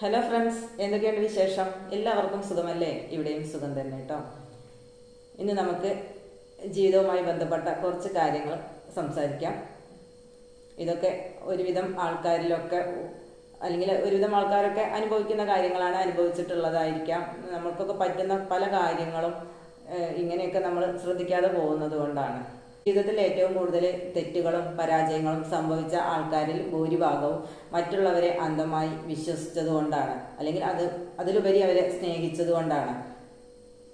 Hello friends എന്തൊക്കെയാണ് വിശേഷം? എല്ലാവർക്കും സുഖമല്ലേ? ഇവിടെയും സുഖം തന്നെ കേട്ടോ ഇന്ന് നമുക്ക് ജീവിതവുമായി ബന്ധപ്പെട്ട കുറച്ച് കാര്യങ്ങൾ സംസാരിക്കാം. ഇതൊക്കെ ഒരുവിധം ആൾക്കാരിലൊക്കെ അല്ലെങ്കിൽ ഒരുവിധം ആൾക്കാരൊക്കെ അനുഭവിക്കുന്ന കാര്യങ്ങളാണ് അനുഭവിച്ചിട്ടുള്ളതായിരിക്കാം. നമ്മൾക്കൊക്കെ പറ്റുന്ന പല കാര്യങ്ങളും ഇങ്ങനെയൊക്കെ നമ്മൾ ശ്രദ്ധിക്കാതെ പോകുന്നത് കൊണ്ടാണ്. ജീവിതത്തിൽ ഏറ്റവും കൂടുതൽ തെറ്റുകളും പരാജയങ്ങളും സംഭവിച്ച ആൾക്കാരിൽ ഭൂരിഭാഗവും മറ്റുള്ളവരെ അന്ധമായി വിശ്വസിച്ചതുകൊണ്ടാണ്. അല്ലെങ്കിൽ അത് അതിലുപരി അവരെ സ്നേഹിച്ചത് കൊണ്ടാണ്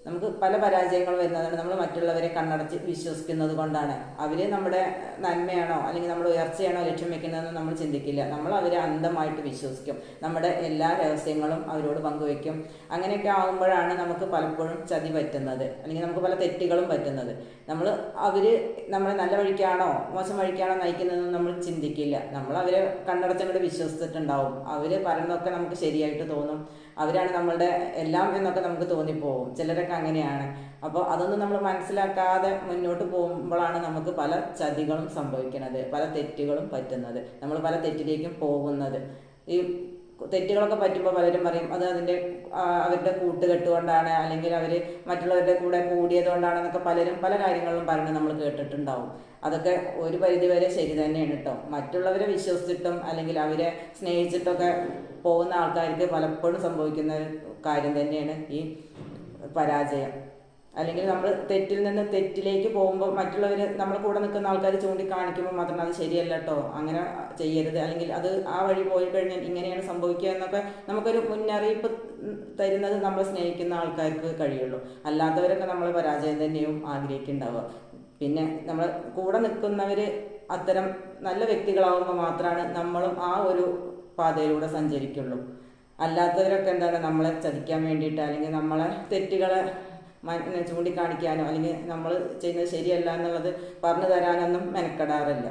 നമുക്ക് പല പരാജയങ്ങൾ വരുന്നതാണ്. നമ്മൾ മറ്റുള്ളവരെ കണ്ണടച്ച് വിശ്വസിക്കുന്നത് കൊണ്ടാണ്. അവർ നമ്മുടെ നന്മയാണോ അല്ലെങ്കിൽ നമ്മൾ ഉയർച്ചയാണോ ലക്ഷ്യം വെക്കുന്നതെന്ന് നമ്മൾ ചിന്തിക്കില്ല. നമ്മൾ അവരെ അന്ധമായിട്ട് വിശ്വസിക്കും. നമ്മുടെ എല്ലാ രഹസ്യങ്ങളും അവരോട് പങ്കുവെക്കും. അങ്ങനെയൊക്കെ ആകുമ്പോഴാണ് നമുക്ക് പലപ്പോഴും ചതി പറ്റുന്നത്. അല്ലെങ്കിൽ നമുക്ക് പല തെറ്റുകളും പറ്റുന്നത്. നമ്മൾ അവർ നമ്മളെ നല്ല വഴിക്കാണോ മോശം വഴിക്കാണോ നയിക്കുന്നതെന്ന് നമ്മൾ ചിന്തിക്കില്ല. നമ്മൾ അവരെ കണ്ണടച്ചങ്ങോട്ട് വിശ്വസിച്ചിട്ടുണ്ടാവും. അവർ പറയുന്നതൊക്കെ നമുക്ക് ശരിയായിട്ട് തോന്നും. അവരാണ് നമ്മളുടെ എല്ലാം എന്നൊക്കെ നമുക്ക് തോന്നിപ്പോവും. ചിലരൊക്കെ അങ്ങനെയാണ്. അപ്പോൾ അതൊന്നും നമ്മൾ മനസ്സിലാക്കാതെ മുന്നോട്ട് പോകുമ്പോഴാണ് നമുക്ക് പല ചതികളും സംഭവിക്കുന്നത് പല തെറ്റുകളും പറ്റുന്നത്. നമ്മൾ പല തെറ്റിലേക്കും പോകുന്നത്. ഈ തെറ്റുകളൊക്കെ പറ്റുമ്പോൾ പലരും പറയും അത് അതിന്റെ അവരുടെ കൂട്ടുകെട്ട് കൊണ്ടാണ് അല്ലെങ്കിൽ അവർ മറ്റുള്ളവരുടെ കൂടെ കൂടിയത് കൊണ്ടാണെന്നൊക്കെ പലരും പല കാര്യങ്ങളിലും പറയുന്നത് നമ്മൾ കേട്ടിട്ടുണ്ടാവും. അതൊക്കെ ഒരു പരിധിവരെ ശരി തന്നെയാണ് കേട്ടോ മറ്റുള്ളവരെ വിശ്വസിച്ചിട്ടും അല്ലെങ്കിൽ അവരെ സ്നേഹിച്ചിട്ടൊക്കെ പോകുന്ന ആൾക്കാർക്ക് പലപ്പോഴും സംഭവിക്കുന്ന കാര്യം തന്നെയാണ് ഈ പരാജയം. അല്ലെങ്കിൽ നമ്മൾ തെറ്റിൽ നിന്ന് തെറ്റിലേക്ക് പോകുമ്പോൾ മറ്റുള്ളവർ നമ്മൾ കൂടെ നിൽക്കുന്ന ആൾക്കാർ ചൂണ്ടിക്കാണിക്കുമ്പോൾ മാത്രം അത് ശരിയല്ല കേട്ടോ അങ്ങനെ ചെയ്യരുത്. അല്ലെങ്കിൽ അത് ആ വഴി പോയി കഴിഞ്ഞാൽ ഇങ്ങനെയാണ് സംഭവിക്കുക എന്നൊക്കെ നമുക്കൊരു മുന്നറിയിപ്പ് തരുന്നത് നമ്മൾ സ്നേഹിക്കുന്ന ആൾക്കാർക്ക് കഴിയുള്ളൂ. അല്ലാത്തവരൊക്കെ നമ്മൾ പരാജയം തന്നെയും ആഗ്രഹിക്കുന്നുണ്ടാവുക. പിന്നെ നമ്മൾ കൂടെ നിൽക്കുന്നവർ അത്തരം നല്ല വ്യക്തികളാവുമ്പോൾ മാത്രമാണ് നമ്മളും ആ ഒരു പാതയിലൂടെ സഞ്ചരിക്കുള്ളൂ. അല്ലാത്തവരൊക്കെ എന്താണ് നമ്മളെ ചതിക്കാൻ വേണ്ടിയിട്ട് അല്ലെങ്കിൽ നമ്മളെ തെറ്റുകളെ ചൂണ്ടിക്കാണിക്കാനോ അല്ലെങ്കിൽ നമ്മൾ ചെയ്യുന്നത് ശരിയല്ല എന്നുള്ളത് പറഞ്ഞു തരാനൊന്നും മെനക്കെടാറില്ല.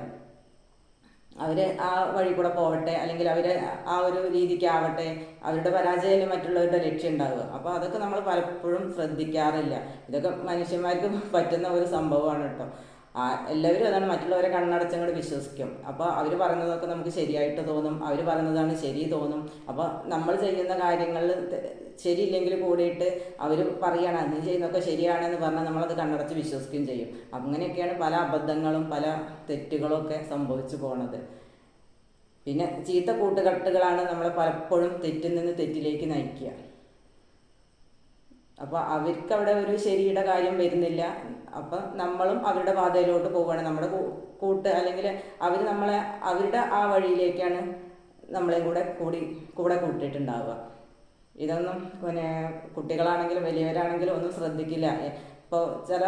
അവർ ആ വഴി കൂടെ പോവട്ടെ അല്ലെങ്കിൽ അവർ ആ ഒരു രീതിക്ക് ആവട്ടെ അവരുടെ പരാജയം മറ്റുള്ളവരുടെ ലക്ഷ്യം ഉണ്ടാവുക. അപ്പോൾ അതൊക്കെ നമ്മൾ പലപ്പോഴും ശ്രദ്ധിക്കാറില്ല. ഇതൊക്കെ മനുഷ്യന്മാർക്ക് പറ്റുന്ന ഒരു സംഭവമാണ് കേട്ടോ. ആ എല്ലാവരും അതാണ് മറ്റുള്ളവരെ കണ്ണടച്ചങ്ങോട് വിശ്വസിക്കും. അപ്പോൾ അവർ പറയുന്നതൊക്കെ നമുക്ക് ശരിയായിട്ട് തോന്നും അവർ പറയുന്നതാണ് ശരി തോന്നും. അപ്പോൾ നമ്മൾ ചെയ്യുന്ന കാര്യങ്ങളിൽ ശരിയില്ലെങ്കിൽ കൂടിയിട്ട് അവർ പറയുകയാണ് നീ ചെയ്യുന്നതൊക്കെ ശരിയാണെന്ന് പറഞ്ഞാൽ നമ്മളത് കണ്ണടച്ച് വിശ്വസിക്കുകയും ചെയ്യും. അങ്ങനെയൊക്കെയാണ് പല അബദ്ധങ്ങളും പല തെറ്റുകളും ഒക്കെ സംഭവിച്ചു പോണത്. പിന്നെ ചീത്ത കൂട്ടുകെട്ടുകളാണ് നമ്മളെ പലപ്പോഴും തെറ്റിൽ നിന്ന് തെറ്റിലേക്ക് നയിക്കുക. അപ്പൊ അവർക്ക് അവിടെ ഒരു ശരിയുടെ കാര്യം വരുന്നില്ല. അപ്പൊ നമ്മളും അവരുടെ പാതയിലോട്ട് പോവുകയാണ്. നമ്മുടെ കൂട്ട് അല്ലെങ്കിൽ അവർ നമ്മളെ അവരുടെ ആ വഴിയിലേക്കാണ് നമ്മളെയും കൂടെ കൂടി കൂടെ കൂട്ടിയിട്ടുണ്ടാവുക. ഇതൊന്നും പിന്നെ കുട്ടികളാണെങ്കിലും വലിയവരാണെങ്കിലും ഒന്നും ശ്രദ്ധിക്കില്ല. ഇപ്പോൾ ചില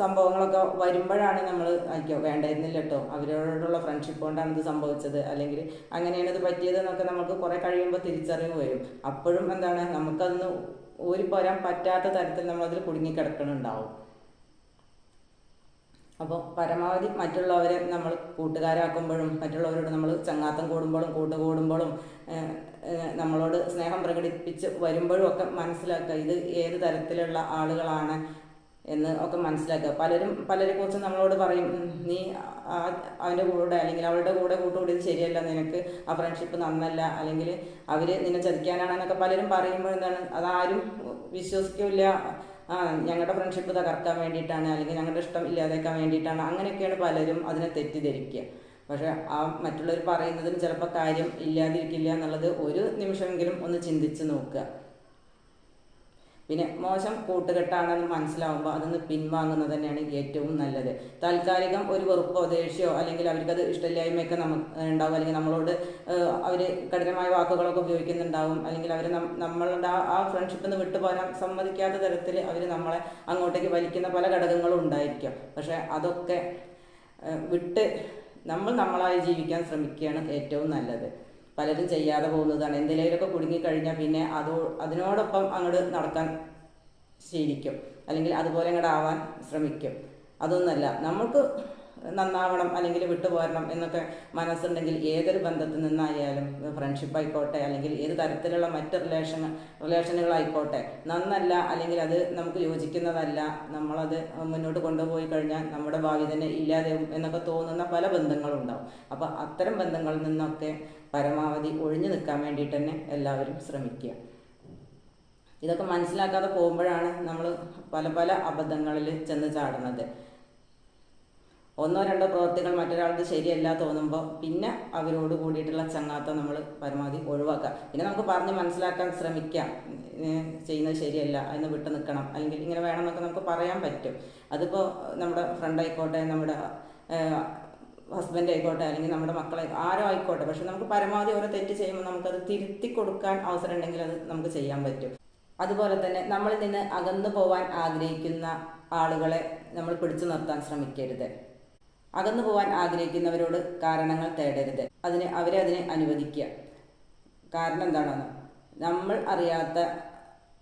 സംഭവങ്ങളൊക്കെ വരുമ്പോഴാണ് നമ്മൾ അയ്യോ വേണ്ടായിരുന്നില്ല കേട്ടോ അവരോടുള്ള ഫ്രണ്ട്ഷിപ്പ് കൊണ്ടാണ് ഇത് സംഭവിച്ചത്. അല്ലെങ്കിൽ അങ്ങനെയാണ് ഇത് പറ്റിയത് എന്നൊക്കെ നമുക്ക് കുറെ കഴിയുമ്പോൾ തിരിച്ചറിവ് വരും. അപ്പോഴും എന്താണ് നമുക്കതൊന്ന് ഊരിപ്പോരാൻ പറ്റാത്ത തരത്തിൽ നമ്മൾ നമ്മളതിൽ കുടുങ്ങിക്കിടക്കണുണ്ടാവും. അപ്പോൾ പരമാവധി മറ്റുള്ളവരെ നമ്മൾ കൂട്ടുകാരാക്കുമ്പോഴും മറ്റുള്ളവരോട് നമ്മൾ ചങ്ങാത്തം കൂടുമ്പോഴും കൂട്ടുകൂടുമ്പോഴും നമ്മളോട് സ്നേഹം പ്രകടിപ്പിച്ച് വരുമ്പോഴും ഒക്കെ മനസ്സിലാക്കുക ഇത് ഏത് തരത്തിലുള്ള ആളുകളാണ് എന്ന് ഒക്കെ മനസ്സിലാക്കുക. പലരും പലരെ കുറിച്ച് നമ്മളോട് പറയും നീ അവന്റെ കൂടെ അല്ലെങ്കിൽ അവളുടെ കൂടെ കൂട്ടുകൂടിയത് ശരിയല്ല. നിനക്ക് ആ ഫ്രണ്ട്ഷിപ്പ് നന്നല്ല. അല്ലെങ്കിൽ അവർ നിന്നെ ചതിക്കാനാണെന്നൊക്കെ പലരും പറയുമ്പോൾ എന്താണ് അതാരും വിശ്വസിക്കില്ല. ആ ഞങ്ങളുടെ ഫ്രണ്ട്ഷിപ്പ് തകർക്കാൻ വേണ്ടിയിട്ടാണ്. അല്ലെങ്കിൽ ഞങ്ങളുടെ ഇഷ്ടം ഇല്ലാതാക്കാൻ വേണ്ടിയിട്ടാണ്. അങ്ങനെയൊക്കെയാണ് പലരും അതിനെ തെറ്റിദ്ധരിക്കുക. പക്ഷേ ആ മറ്റുള്ളവർ പറയുന്നതിന് ചിലപ്പോൾ കാര്യം ഇല്ലാതിരിക്കില്ല എന്നുള്ളത് ഒരു നിമിഷമെങ്കിലും ഒന്ന് ചിന്തിച്ച് നോക്കുക. പിന്നെ മോശം കൂട്ടുകെട്ടാണെന്ന് മനസ്സിലാവുമ്പോൾ അതൊന്ന് പിൻവാങ്ങുന്നത് തന്നെയാണ് ഏറ്റവും നല്ലത്. താൽക്കാലികം ഒരു വെറുപ്പോ ദേഷ്യമോ അല്ലെങ്കിൽ അവർക്കത് ഇഷ്ടമില്ലായ്മയൊക്കെ നമുക്ക് ഉണ്ടാവും. അല്ലെങ്കിൽ നമ്മളോട് അവർ കഠിനമായ വാക്കുകളൊക്കെ ഉപയോഗിക്കുന്നുണ്ടാവും. അല്ലെങ്കിൽ അവർ നമ്മളുടെ ആ- ഫ്രണ്ട്ഷിപ്പിൽ നിന്ന് വിട്ടുപോരാൻ സമ്മതിക്കാത്ത തരത്തിൽ അവർ നമ്മളെ അങ്ങോട്ടേക്ക് വലിക്കുന്ന പല ഘടകങ്ങളും ഉണ്ടായിരിക്കും. പക്ഷേ അതൊക്കെ വിട്ട് നമ്മൾ നമ്മളായി ജീവിക്കാൻ ശ്രമിക്കുകയാണ് ഏറ്റവും നല്ലത്. പലരും ചെയ്യാതെ പോകുന്നതാണ്. എന്തിലേലൊക്കെ കുടുങ്ങിക്കഴിഞ്ഞാൽ പിന്നെ അതോ അതിനോടൊപ്പം അങ്ങോട്ട് നടക്കാൻ ശീലിക്കും. അല്ലെങ്കിൽ അതുപോലെ അങ്ങോട്ട് ആവാൻ ശ്രമിക്കും. അതൊന്നല്ല. നമ്മൾക്ക് നന്നാവണം അല്ലെങ്കിൽ വിട്ടുപോരണം എന്നൊക്കെ മനസ്സുണ്ടെങ്കിൽ ഏതൊരു ബന്ധത്തിൽ നിന്നായാലും ഫ്രണ്ട്ഷിപ്പ് ആയിക്കോട്ടെ അല്ലെങ്കിൽ ഏത് തരത്തിലുള്ള മറ്റ് റിലേഷൻ റിലേഷനുകളായിക്കോട്ടെ നന്നല്ല അല്ലെങ്കിൽ അത് നമുക്ക് യോജിക്കുന്നതല്ല നമ്മളത് മുന്നോട്ട് കൊണ്ടുപോയി കഴിഞ്ഞാൽ നമ്മുടെ ഭാവി തന്നെ ഇല്ലാതെയും എന്നൊക്കെ തോന്നുന്ന പല ബന്ധങ്ങളും ഉണ്ടാവും. അപ്പോൾ അത്തരം ബന്ധങ്ങളിൽ നിന്നൊക്കെ പരമാവധി ഒഴിഞ്ഞു നിൽക്കാൻ വേണ്ടിയിട്ട് തന്നെ എല്ലാവരും ശ്രമിക്കുക. ഇതൊക്കെ മനസ്സിലാക്കാതെ പോകുമ്പോഴാണ് നമ്മൾ പല പല അബദ്ധങ്ങളിൽ ചെന്ന് ചാടുന്നത്. ഒന്നോ രണ്ടോ പ്രവൃത്തികൾ മറ്റൊരാൾക്ക് ശരിയല്ല തോന്നുമ്പോൾ പിന്നെ അവരോട് കൂടിയിട്ടുള്ള ചങ്ങാത്തം നമ്മൾ പരമാവധി ഒഴിവാക്കുക. പിന്നെ നമുക്ക് പറഞ്ഞ് മനസ്സിലാക്കാൻ ശ്രമിക്കാം. ചെയ്യുന്നത് ശരിയല്ല എന്ന് വിട്ടു നിൽക്കണം. അല്ലെങ്കിൽ ഇങ്ങനെ വേണം എന്നൊക്കെ നമുക്ക് പറയാൻ പറ്റും. അതിപ്പോൾ നമ്മുടെ ഫ്രണ്ട് ആയിക്കോട്ടെ നമ്മുടെ ഹസ്ബൻഡ് ആയിക്കോട്ടെ അല്ലെങ്കിൽ നമ്മുടെ മക്കളെ ആരോ ആയിക്കോട്ടെ. പക്ഷെ നമുക്ക് പരമാവധി ഓരോ തെറ്റ് ചെയ്യുമ്പോൾ നമുക്കത് തിരുത്തി കൊടുക്കാൻ അവസരം ഉണ്ടെങ്കിൽ അത് നമുക്ക് ചെയ്യാൻ പറ്റും. അതുപോലെ തന്നെ നമ്മളിൽ നിന്ന് അകന്നു പോവാൻ ആഗ്രഹിക്കുന്ന ആളുകളെ നമ്മൾ പിടിച്ചു നിർത്താൻ ശ്രമിക്കരുത്. അകന്നു പോകാൻ ആഗ്രഹിക്കുന്നവരോട് കാരണങ്ങൾ തേടരുത്. അതിന് അവരെ അതിനെ അനുവദിക്കുക. കാരണം എന്താണെന്ന്? നമ്മൾ അറിയാത്ത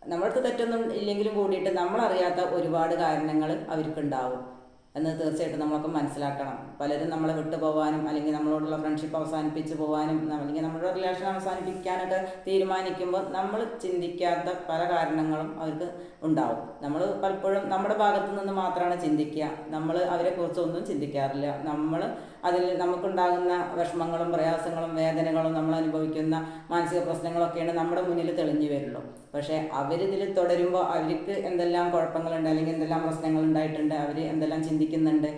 നമ്മൾക്ക് തെറ്റൊന്നും ഇല്ലെങ്കിലും കൂടിയിട്ട് നമ്മൾ അറിയാത്ത ഒരുപാട് കാരണങ്ങൾ അവർക്കുണ്ടാവും. എന്ന് തീർച്ചയായിട്ടും നമ്മളൊക്കെ മനസ്സിലാക്കണം. പലരും നമ്മളെ വിട്ടു പോകാനും അല്ലെങ്കിൽ നമ്മളോടുള്ള ഫ്രണ്ട്ഷിപ്പ് അവസാനിപ്പിച്ച് പോകാനും അല്ലെങ്കിൽ നമ്മുടെ റിലേഷൻ അവസാനിപ്പിക്കാനൊക്കെ തീരുമാനിക്കുമ്പോൾ നമ്മൾ ചിന്തിക്കാത്ത പല കാരണങ്ങളും അവർക്ക് ഉണ്ടാവും. നമ്മൾ പലപ്പോഴും നമ്മുടെ ഭാഗത്തു നിന്ന് മാത്രമാണ് ചിന്തിക്കുക. നമ്മൾ അവരെ കുറിച്ചൊന്നും ചിന്തിക്കാറില്ല. നമ്മൾ അതിൽ നമുക്കുണ്ടാകുന്ന വിഷമങ്ങളും പ്രയാസങ്ങളും വേദനകളും നമ്മൾ അനുഭവിക്കുന്ന മാനസിക പ്രശ്നങ്ങളൊക്കെയാണ് നമ്മുടെ മുന്നിൽ തെളിഞ്ഞു വരുള്ളൂ. പക്ഷേ അവരിതിൽ തുടരുമ്പോൾ അവർക്ക് എന്തെല്ലാം കുഴപ്പങ്ങളുണ്ട് അല്ലെങ്കിൽ എന്തെല്ലാം പ്രശ്നങ്ങൾ ഉണ്ടായിട്ടുണ്ട് അവർ എന്തെല്ലാം ചിന്തിക്കുന്നുണ്ട്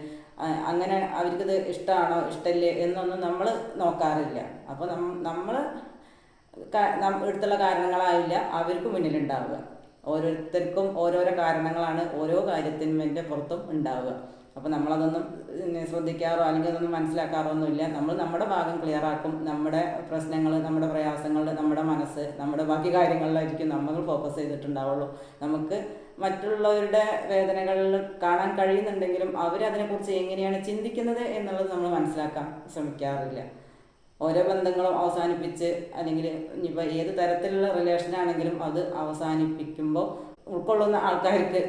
അങ്ങനെ അവർക്കിത് ഇഷ്ടമാണോ ഇഷ്ടമില്ലേ എന്നൊന്നും നമ്മൾ നോക്കാറില്ല. അപ്പോൾ നമ്മൾ എടുത്തുള്ള കാരണങ്ങളായില്ല അവർക്ക് മുന്നിലുണ്ടാവുക. ഓരോരുത്തർക്കും ഓരോരോ കാരണങ്ങളാണ് ഓരോ കാര്യത്തിനും എന്റെ പുറത്തും ഉണ്ടാവുക. അപ്പോൾ നമ്മളതൊന്നും ശ്രദ്ധിക്കാറോ അല്ലെങ്കിൽ അതൊന്നും മനസ്സിലാക്കാറോ ഒന്നുമില്ല നമ്മൾ നമ്മുടെ ഭാഗം ക്ലിയർ ആക്കും. നമ്മുടെ പ്രശ്നങ്ങൾ നമ്മുടെ പ്രയാസങ്ങൾ നമ്മുടെ മനസ്സ് നമ്മുടെ ബാക്കി കാര്യങ്ങളിലായിരിക്കും നമ്മൾ ഫോക്കസ് ചെയ്തിട്ടുണ്ടാവുള്ളൂ. നമുക്ക് മറ്റുള്ളവരുടെ വേദനകളിൽ കാണാൻ കഴിയുന്നുണ്ടെങ്കിലും അവരതിനെക്കുറിച്ച് എങ്ങനെയാണ് ചിന്തിക്കുന്നത് എന്നുള്ളത് നമ്മൾ മനസ്സിലാക്കാൻ ശ്രമിക്കാറില്ല. ഓരോ ബന്ധങ്ങളും അവസാനിപ്പിച്ച് അല്ലെങ്കിൽ ഇനിയിപ്പോൾ ഏത് തരത്തിലുള്ള റിലേഷനാണെങ്കിലും അത് അവസാനിപ്പിക്കുമ്പോൾ ഉൾക്കൊള്ളുന്ന ആൾക്കാർക്ക്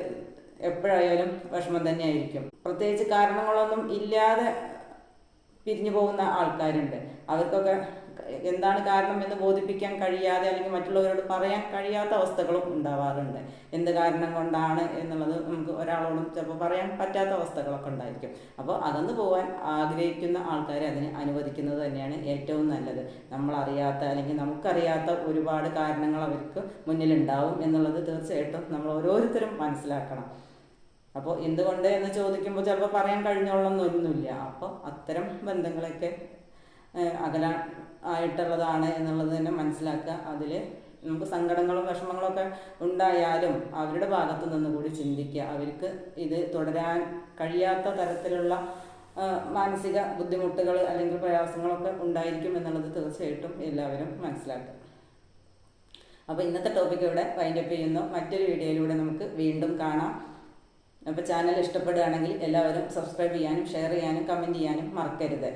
എപ്പോഴായാലും വിഷമം തന്നെയായിരിക്കും. പ്രത്യേകിച്ച് കാരണങ്ങളൊന്നും ഇല്ലാതെ പിരിഞ്ഞു പോകുന്ന ആൾക്കാരുണ്ട്. അവർക്കൊക്കെ എന്താണ് കാരണം എന്ന് ബോധിപ്പിക്കാൻ കഴിയാതെ അല്ലെങ്കിൽ മറ്റുള്ളവരോട് പറയാൻ കഴിയാത്ത അവസ്ഥകളും ഉണ്ടാവാറുണ്ട്. എന്ത് കാരണം കൊണ്ടാണ് എന്നുള്ളത് നമുക്ക് ഒരാളോടും ചിലപ്പോൾ പറയാൻ പറ്റാത്ത അവസ്ഥകളൊക്കെ ഉണ്ടായിരിക്കും. അപ്പോൾ അകന്നു പോകാൻ ആഗ്രഹിക്കുന്ന ആൾക്കാരെ അതിന് അനുവദിക്കുന്നത് തന്നെയാണ് ഏറ്റവും നല്ലത്. നമ്മളറിയാത്ത അല്ലെങ്കിൽ നമുക്കറിയാത്ത ഒരുപാട് കാരണങ്ങൾ അവർക്ക് മുന്നിലുണ്ടാവും എന്നുള്ളത് തീർച്ചയായിട്ടും നമ്മൾ ഓരോരുത്തരും മനസ്സിലാക്കണം. അപ്പോൾ എന്തുകൊണ്ട് എന്ന് ചോദിക്കുമ്പോൾ ചിലപ്പോൾ പറയാൻ കഴിഞ്ഞോളൊന്നൊന്നുമില്ല. അപ്പോൾ അത്തരം ബന്ധങ്ങളൊക്കെ അകല ആയിട്ടുള്ളതാണ് എന്നുള്ളത് തന്നെ മനസ്സിലാക്കുക. അതിൽ നമുക്ക് സങ്കടങ്ങളും വിഷമങ്ങളും ഒക്കെ ഉണ്ടായാലും അവരുടെ ഭാഗത്തു നിന്ന് കൂടി ചിന്തിക്കുക. അവർക്ക് ഇത് തുടരാൻ കഴിയാത്ത തരത്തിലുള്ള മാനസിക ബുദ്ധിമുട്ടുകൾ അല്ലെങ്കിൽ പ്രയാസങ്ങളൊക്കെ ഉണ്ടായിരിക്കും എന്നുള്ളത് തീർച്ചയായിട്ടും എല്ലാവരും മനസ്സിലാക്കുക. അപ്പോൾ ഇന്നത്തെ ടോപ്പിക് ഇവിടെ വൈൻഡപ്പ് ചെയ്യുന്നു. മറ്റൊരു വീഡിയോയിലൂടെ നമുക്ക് വീണ്ടും കാണാം. അപ്പോൾ ചാനൽ ഇഷ്ടപ്പെടുകയാണെങ്കിൽ എല്ലാവരും സബ്സ്ക്രൈബ് ചെയ്യാനും ഷെയർ ചെയ്യാനും കമന്റ് ചെയ്യാനും മറക്കരുത്.